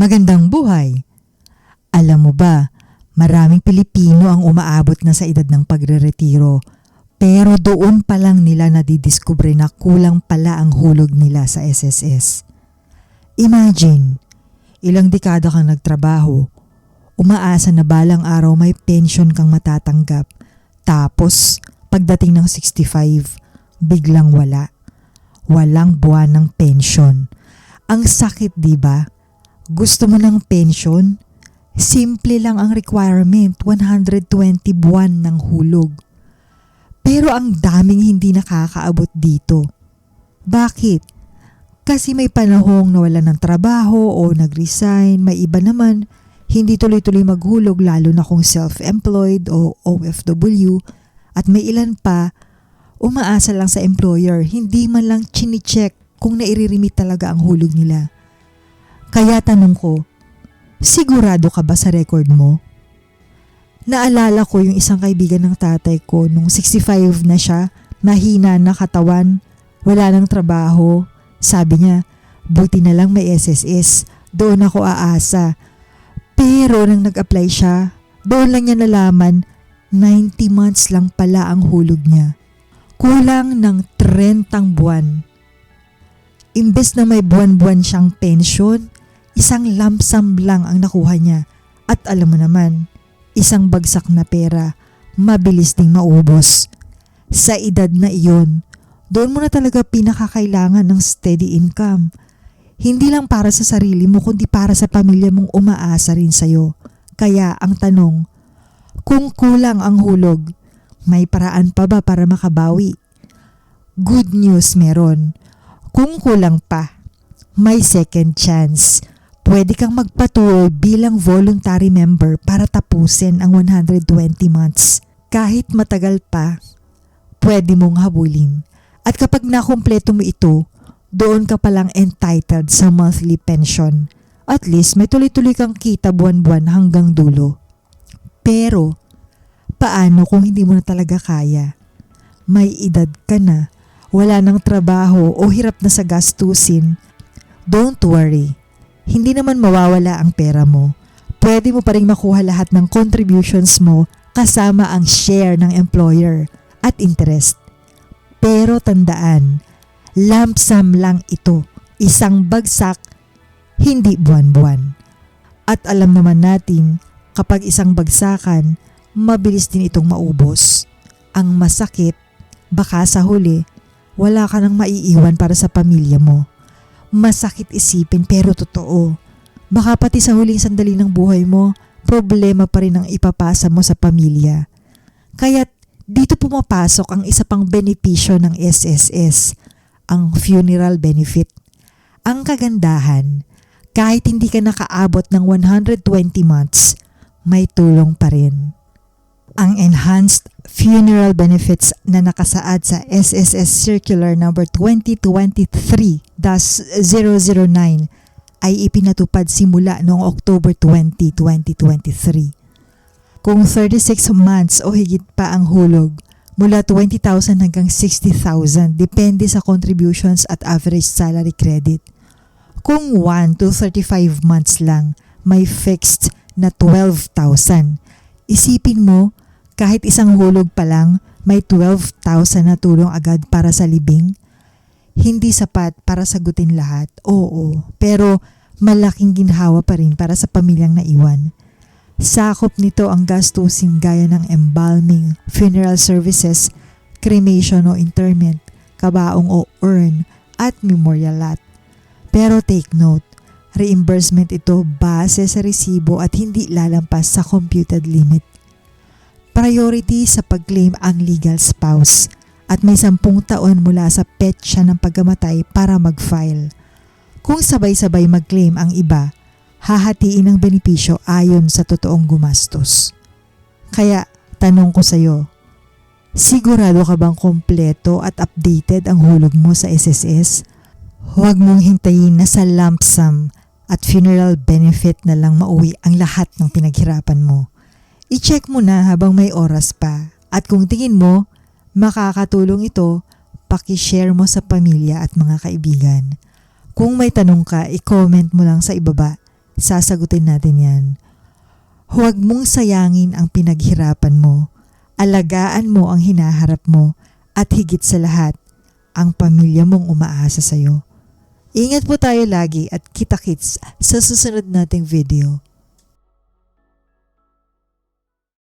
Magandang buhay! Alam mo ba, maraming Pilipino ang umaabot na sa edad ng pagreretiro pero doon pa lang nila nadidiskubre na kulang pala ang hulog nila sa SSS. Imagine, ilang dekada kang nagtrabaho, umaasa na balang araw may pension kang matatanggap, tapos pagdating ng 65, biglang wala. Walang buwan ng pension. Ang sakit, di ba? Gusto mo ng pension? Simple lang ang requirement, 120 buwan ng hulog. Pero ang daming hindi nakakaabot dito. Bakit? Kasi may panahong nawala ng trabaho o nag-resign, may iba naman hindi tuloy-tuloy maghulog lalo na kung self-employed o OFW at may ilan pa umaasa lang sa employer, hindi man lang chine-check kung nairirimit talaga ang hulog nila. Kaya tanong ko, sigurado ka ba sa record mo? Naalala ko yung isang kaibigan ng tatay ko nung 65 na siya, mahina na katawan, wala ng trabaho. Sabi niya, buti na lang may SSS, doon ako aasa. Pero nang nag-apply siya, doon lang niya nalaman 90 months lang pala ang hulog niya. Kulang ng 30 buwan. Imbes na may buwan-buwan siyang pension, isang lump lang ang nakuha niya. At alam mo naman, isang bagsak na pera, mabilis ding maubos. Sa edad na iyon, doon mo na talaga pinakakailangan ng steady income. Hindi lang para sa sarili mo kundi para sa pamilya mong umaasa rin sa'yo. Kaya ang tanong, kung kulang ang hulog, may paraan pa ba para makabawi? Good news meron. Kung kulang pa, may second chance. Pwede kang magpatuloy bilang voluntary member para tapusin ang 120 months. Kahit matagal pa, pwede mong habulin. At kapag nakumpleto mo ito, doon ka palang entitled sa monthly pension. At least may tuloy-tuloy kang kita buwan-buwan hanggang dulo. Pero, paano kung hindi mo na talaga kaya? May edad ka na, wala ng trabaho o hirap na sa gastusin. Don't worry, hindi naman mawawala ang pera mo. Pwede mo pa rin makuha lahat ng contributions mo kasama ang share ng employer at interest. Pero tandaan, lump sum lang ito. Isang bagsak, hindi buwan-buwan. At alam naman natin, kapag isang bagsakan, mabilis din itong maubos. Ang masakit, baka sa huli, wala ka nang maiiwan para sa pamilya mo. Masakit isipin pero totoo. Baka pati sa huling sandali ng buhay mo, problema pa rin ang ipapasa mo sa pamilya. Kaya dito pumapasok ang isa pang benepisyo ng SSS, ang funeral benefit. Ang kagandahan, kahit hindi ka nakaabot ng 120 months, may tulong pa rin. Ang enhanced funeral benefits na nakasaad sa SSS Circular number 2023-009 ay ipinatupad simula noong October 20, 2023. Kung 36 months o higit pa ang hulog, mula 20,000 hanggang 60,000 depende sa contributions at average salary credit. Kung 1 to 35 months lang, may fixed na 12,000. Isipin mo, kahit isang hulog pa lang, may 12,000 na tulong agad para sa libing. Hindi sapat para sagutin lahat, oo, pero malaking ginhawa pa rin para sa pamilyang naiwan. Sakop nito ang gastusin gaya ng embalming, funeral services, cremation o interment, kabaong o urn, at memorial lot. Pero take note, reimbursement ito base sa resibo at hindi lalampas sa computed limit. Priority sa pag-claim ang legal spouse at may sampung taon mula sa petsa ng pagkamatay para mag-file. Kung sabay-sabay mag-claim ang iba, hahatiin ang benepisyo ayon sa totoong gumastos. Kaya tanong ko sa iyo, sigurado ka bang kompleto at updated ang hulog mo sa SSS? Huwag mong hintayin na sa lump sum at funeral benefit na lang mauwi ang lahat ng pinaghirapan mo. I-check mo na habang may oras pa at kung tingin mo makakatulong ito, paki-share mo sa pamilya at mga kaibigan. Kung may tanong ka, i-comment mo lang sa ibaba sasagutin natin yan. Huwag mong sayangin ang pinaghirapan mo. Alagaan mo ang hinaharap mo at higit sa lahat, ang pamilya mong umaasa sa'yo. Ingat po tayo lagi at kita-kits sa susunod nating video.